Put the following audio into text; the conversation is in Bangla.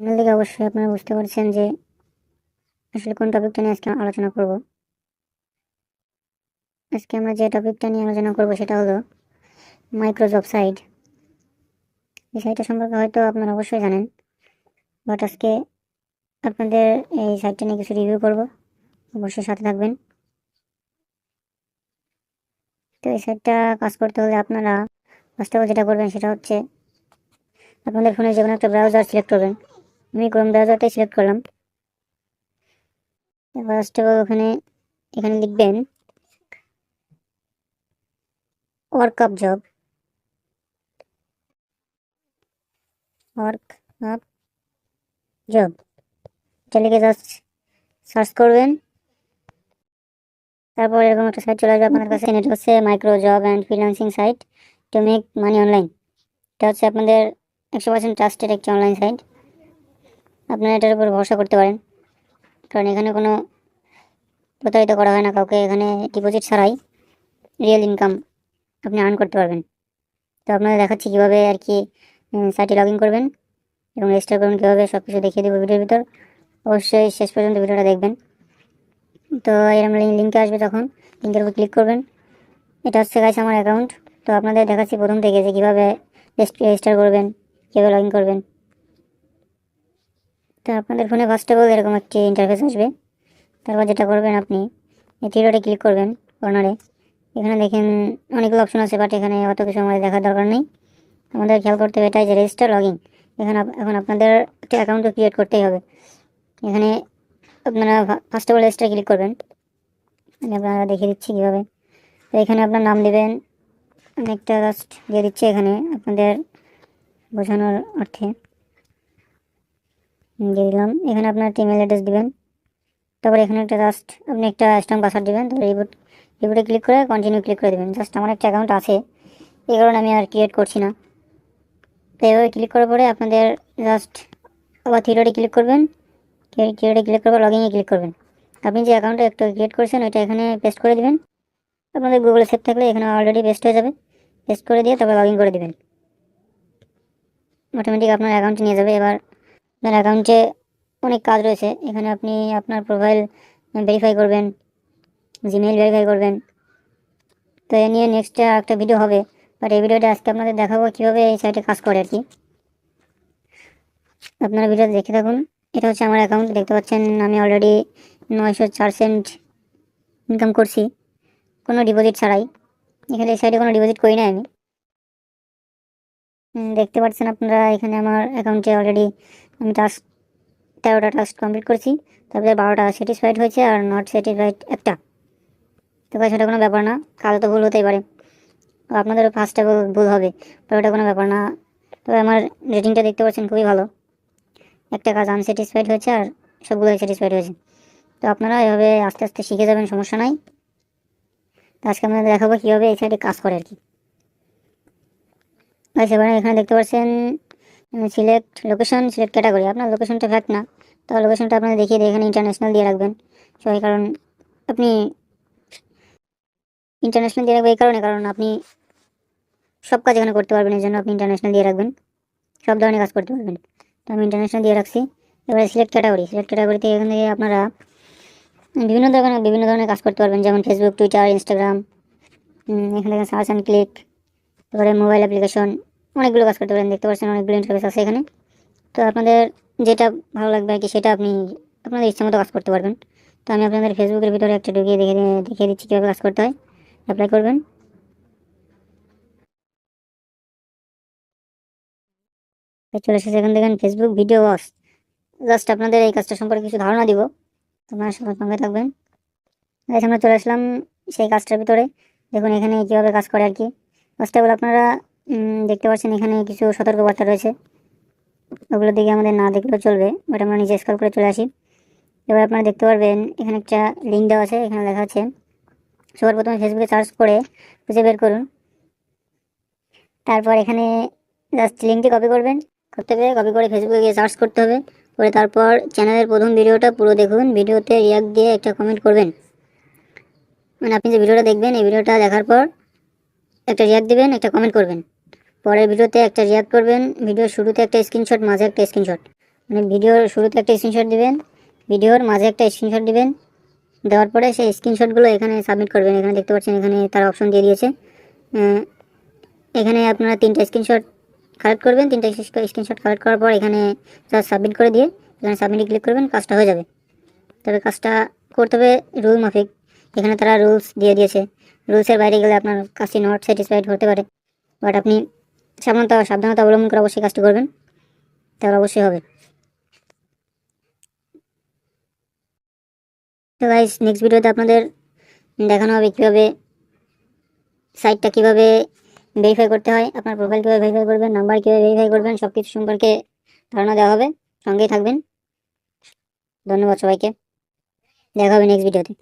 আপনার দিকে অবশ্যই আপনারা বুঝতে পারছেন যে আসলে কোন টপিকটা নিয়ে আজকে আলোচনা করব। আজকে আমরা যে টপিকটা নিয়ে আলোচনা করব সেটা হলো মাইক্রোজব সাইট এই সাইটটা সম্পর্কে হয়তো আপনারা অবশ্যই জানেন বাট আজকে আপনাদের এই সাইটটা নিয়ে কিছু রিভিউ করব। অবশ্যই সাথে থাকবেন। তো এই সাইটটা কাজ করতে হলে আপনারা ফার্স্ট যেটা করবেন সেটা হচ্ছে আপনাদের ফোনে যে কোনো একটা ব্রাউজার সিলেক্ট করবেন। আমি ক্রোম ব্রাউজারটাই সিলেক্ট করলাম। ফার্স্ট অফ অল ওখানে, এখানে লিখবেন work up job work up job এটা লিখে জাস্ট সার্চ করবেন। তারপর এরকম একটা সাইট চলে আসবে আপনার কাছে। এটা হচ্ছে micro job and freelancing site to make money online এটা হচ্ছে আপনাদের একশো পার্সেন্ট ট্রাস্টেড একটি অনলাইন সাইট আপনারা এটার উপর ভরসা করতে পারেন। কারণ এখানে কোনো প্রতারিত করা হয় না, কাউকে এখানে ডিপোজিট ছাড়াই রিয়েল ইনকাম আপনি আর্ন করতে পারবেন। তো আপনাদের দেখাচ্ছি কীভাবে আর কি সাইটে লগ ইন করবেন এবং রেজিস্টার করবেন কীভাবে সব কিছু দেখিয়ে দেবো ভিডিওর ভিতর। অবশ্যই শেষ পর্যন্ত ভিডিওটা দেখবেন। তো এরকম লিঙ্কে আসবে তখন। লিঙ্কের উপর ক্লিক করবেন। এটা হচ্ছে গাছ আমার অ্যাকাউন্ট তো আপনাদের দেখাচ্ছি প্রথম থেকে যে কীভাবে রেজিস্টার করবেন, কীভাবে লগ ইন করবেন। তো আপনাদের ফোনে ফার্স্ট এরকম একটি ইন্টারফেস আসবে। তারপর যেটা করবেন আপনি, এই থ্রিডটে ক্লিক করবেন কর্নারে এখানে দেখেন অনেকগুলো অপশন আছে বাট এখানে অত কিছু আমাদের দেখার দরকার নেই। আমাদের খেয়াল করতে হবে এটাই যে রেজিস্টার লগ ইন এখানে এখন আপনাদের একটা অ্যাকাউন্ট ক্রিয়েট করতেই হবে। এখানে আপনারা first of all register click করবেন। আমি আপনারা দেখিয়ে দিচ্ছি কীভাবে। তো এখানে আপনার নাম দেবেন আমি একটা জাস্ট দিয়ে দিচ্ছি এখানে আপনাদের বোঝানোর অর্থে। দিয়ে দিলাম। এখানে আপনার ইমেল অ্যাড্রেস দিবেন। তারপর এখানে একটা জাস্ট আপনি একটা স্ট্রং পাসওয়ার্ড দেবেন। তারপর রিবুট রিবুটে ক্লিক করে কন্টিনিউ ক্লিক করে দেবেন। জাস্ট আমার একটা অ্যাকাউন্ট আছে। এই কারণে আমি আর ক্রিয়েট করছি না। তো এভাবে ক্লিক করার পরে আপনাদের জাস্ট আবার থ্রিডে ক্লিক করবেন। থ্রিডে ক্লিক করবার লগ ইনে ক্লিক করবেন। আপনি যে অ্যাকাউন্টটা একটা ক্রিয়েট করেছেন, ওইটা এখানে পেস্ট করে দিবেন। আপনাদের গুগলে সেভ থাকলে এখানে অলরেডি পেস্ট হয়ে যাবে। পেস্ট করে দিয়ে তারপর লগ করে দেবেন। অটোমেটিক আপনার অ্যাকাউন্টে নিয়ে যাবে। এবার আপনার অ্যাকাউন্টে অনেক কাজ রয়েছে। এখানে আপনি আপনার প্রোফাইল ভেরিফাই করবেন জিমেইল ভেরিফাই করবেন। তো এ নিয়ে নেক্সট একটা ভিডিও হবে। বাট এই ভিডিওটা আজকে আপনাদের দেখাবো কীভাবে এই সাইটে কাজ করে আর কি আপনারা ভিডিওটা দেখে থাকুন। এটা হচ্ছে আমার অ্যাকাউন্ট দেখতে পাচ্ছেন আমি অলরেডি নয়শো চার সেন্ট ইনকাম করছি। কোনো ডিপোজিট ছাড়াই। এখানে এই সাইডে কোনো ডিপোজিট করি না আমি। দেখতে পাচ্ছেন আপনারা এখানে আমার অ্যাকাউন্টে অলরেডি আমি টাস্ক তেরোটা টাস্ক কমপ্লিট করেছি। তারপরে বারোটা স্যাটিসফাইড হয়েছে আর নট স্যাটিসফাইড একটা। তো সেটা কোনো ব্যাপার না। কাজে তো ভুল হতেই পারে। আপনাদেরও ফার্স্টে ভুল হবে। তো ওটা কোনো ব্যাপার না। তবে আমার রেটিংটা দেখতে পাচ্ছেন, খুবই ভালো। একটা কাজ আনস্যাটিসফাইড হয়েছে আর সবগুলোই স্যাটিসফাইড হয়েছে। তো আপনারা এভাবে আস্তে আস্তে শিখে যাবেন, সমস্যা নাই। তো আজকে আপনাদের দেখাবো কীভাবে এই সাইডে কাজ করে আর কি। এবারে এখানে দেখতে পাচ্ছেন সিলেক্ট লোকেশন সিলেক্ট ক্যাটাগরি আপনার লোকেশনটা ফ্যাক্ট না তো লোকেশনটা আপনাদের দেখিয়ে দিয়ে, এখানে ইন্টারন্যাশনাল দিয়ে রাখবেন। সবাই কারণ আপনি ইন্টারন্যাশনাল দিয়ে রাখবেন, এই কারণে, কারণ আপনি সব কাজ এখানে করতে পারবেন, এই জন্য আপনি ইন্টারন্যাশনাল দিয়ে রাখবেন। সব ধরনের কাজ করতে পারবেন। তো আমি ইন্টারন্যাশনাল দিয়ে রাখছি। এবারে সিলেক্ট ক্যাটাগরি সিলেক্ট ক্যাটাগরিতে এখান থেকে আপনারা বিভিন্ন ধরনের বিভিন্ন ধরনের কাজ করতে পারবেন, যেমন ফেসবুক টুইটার ইনস্টাগ্রাম এখান থেকে সার্চ অ্যান্ড ক্লিক তারপরে মোবাইল অ্যাপ্লিকেশন অনেকগুলো কাজ করতে পারেন, দেখতে পাচ্ছেন অনেকগুলো ইন্টারফেস আছে এখানে। তো আপনাদের যেটা ভালো লাগবে আর কি, সেটা আপনি আপনাদের ইচ্ছা মতো কাজ করতে পারবেন। তো আমি আপনাদের ফেসবুকের ভিতরে একটা ঢুকিয়ে দেখে দেখিয়ে দিচ্ছি কীভাবে কাজ করতে হয়। অ্যাপ্লাই করবেন। চলে এসেছে এখান থেকে ফেসবুক ভিডিও ওয়াশ। জাস্ট আপনাদের এই কাজটা সম্পর্কে কিছু ধারণা দিব। সবার সঙ্গে থাকবেন। আমরা চলে আসলাম সেই কাজটার ভিতরে। দেখুন এখানে কীভাবে কাজ করে আর কি। ফার্স্ট অফ অল আপনারা দেখতে পাচ্ছেন এখানে কিছু সতর্কবার্তা রয়েছে। ওগুলোর দিকে আমাদের না দেখলেও চলবে বাট আমরা নিচে স্কল করে চলে আসি। এবার আপনারা দেখতে পারবেন, এখানে একটা লিঙ্ক দেওয়া আছে, এখানে লেখা আছে সবার প্রথমে ফেসবুকে সার্চ করে খুঁজে বের করুন। তারপর এখানে জাস্ট লিঙ্কটি কপি করবেন, করতে হবে কপি করে ফেসবুকে গিয়ে সার্চ করতে হবে। করে তারপর চ্যানেলের প্রথম ভিডিওটা পুরো দেখুন, ভিডিওতে রিয়াক্ট দিয়ে একটা কমেন্ট করবেন। মানে আপনি যে ভিডিওটা দেখবেন, এই ভিডিওটা দেখার পর একটা রিয়াক্ট দিবেন, একটা কমেন্ট করবেন। পরের ভিডিওতে একটা রিয়াক্ট করবেন ভিডিওর শুরুতে একটা স্ক্রিনশট মাঝে একটা স্ক্রিনশট মানে ভিডিওর শুরুতে একটা স্ক্রিনশট দিবেন ভিডিওর মাঝে একটা স্ক্রিনশট দিবেন, দেওয়ার পরে সেই স্ক্রিনশটগুলো এখানে সাবমিট করবেন। এখানে দেখতে পাচ্ছেন, এখানে তার অপশন দিয়ে দিয়েছে। এখানে আপনারা তিনটা স্ক্রিনশট কালেক্ট করবেন, তিনটা স্ক্রিনশট কালেক্ট করার পর এখানে জাস্ট সাবমিট করে দিয়ে, এখানে সাবমিটে ক্লিক করবেন, কাজটা হয়ে যাবে। তবে কাজটা করতে হবে রুল মাফিক। এখানে তারা রুলস দিয়ে দিয়েছে। রুলসের বাইরে গেলে আপনার কাজটি নট স্যাটিসফাইড হতে পারে। বাট আপনি সাবধানতা সাবধানতা অবলম্বন করে অবশ্যই কাজটি করবেন। তাহলে অবশ্যই হবে। তো গাইস নেক্সট ভিডিওতে আপনাদের দেখানো হবে কীভাবে সাইটটা কীভাবে ভেরিফাই করতে হয়, আপনার প্রোফাইল কীভাবে ভেরিফাই করবেন নাম্বার কীভাবে ভেরিফাই করবেন সব কিছু সম্পর্কে ধারণা দেওয়া হবে। সঙ্গেই থাকবেন। ধন্যবাদ সবাইকে। দেখা হবে নেক্সট ভিডিওতে